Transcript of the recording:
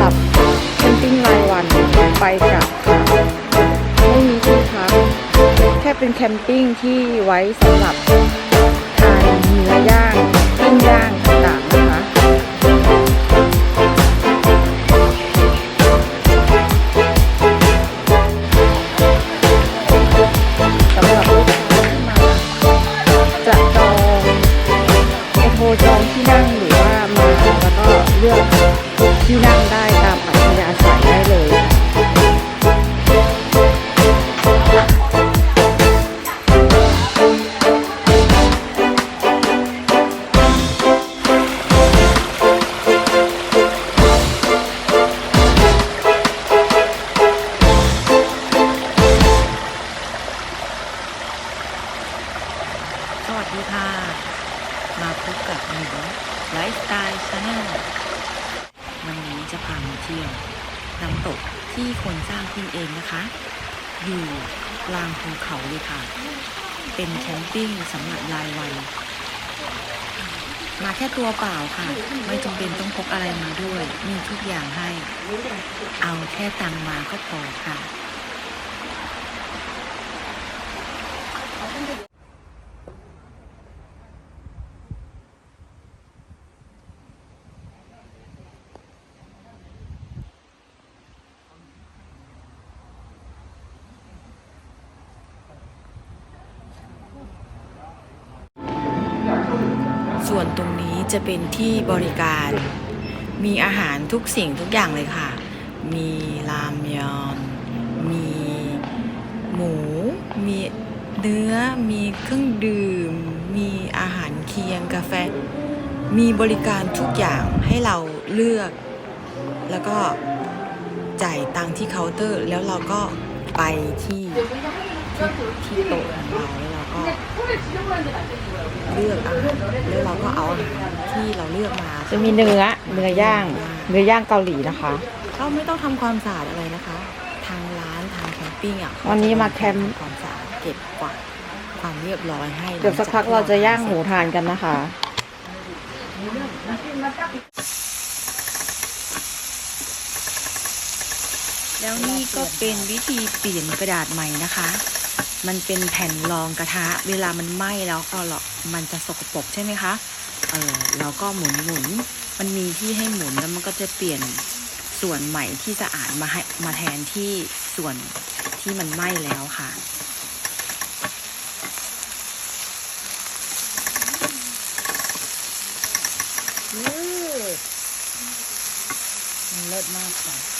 หรับแคมปิ้งรายวันไปกลับค่ะ ไม่มีที่พัก แค่เป็นแคมปิ้งที่ไว้สำหรับทานเนื้อย่างปิ้งย่างต่างๆนะคะสำหรับลูกค้าที่มาจะจองจะโทรจองที่นั่งหรือว่ามาแล้วก็เลือก ที่นั่งได้ตามอัธยาศัยได้เลยสวัสดีค่ะ มาพบกับหนูไลฟ์สไตล์ชาแนล จะพามาเที่ยวน้ำตกที่คนสร้างขึ้นเองนะคะ อยู่กลางภูเขาเลยค่ะ เป็นแคมปิ้งสำหรับรายวัน มาแค่ตัวเปล่าค่ะ ไม่จำเป็นต้องพกอะไรมาด้วย มีทุกอย่างให้ เอาแค่ตังมาก็พอค่ะ ส่วนตรงนี้จะเป็นที่บริการ มีอาหารทุกสิ่งทุกอย่างเลยค่ะ มีรามยอน มีหมู มีเนื้อ มีเครื่องดื่ม มีอาหารเคียงกาแฟ มีบริการทุกอย่างให้เราเลือก แล้วก็จ่ายตังค์ที่เคาน์เตอร์ แล้วเราก็ไปที่ที่โต๊ะของเรา ล้วเราก็เลือกอาหารแล้วเราก็เอาอาหารที่เราเลือกมาจะมีเนื้อเนื้อย่าง เนื้อย่างเกาหลีนะคะเราไม่ต้องทำความสะอาดอะไรนะคะ ทางร้านทางแคมปิ้งอะวันนี้มาแคมป์ทำความสะอาดเก็บกวาดความเรียบร้อยให้เดี๋ยวสักพักเราจะย่างหมูทานกันนะคะแล้วนี่ก็เป็นวิธีเปลี่ยนกระดาษใหม่นะคะ มันเป็นแผ่นรองกระทะ เวลามันไหม้แล้วก็เรามันจะสกปรกใช่ไหมคะ เออเราก็หมุนหมุน มันมีที่ให้หมุนแล้วมันก็จะเปลี่ยนส่วนใหม่ที่สะอาดมาให้มาแทนที่ส่วนที่มันไหม้แล้วค่ะนเลิศมากค่ะ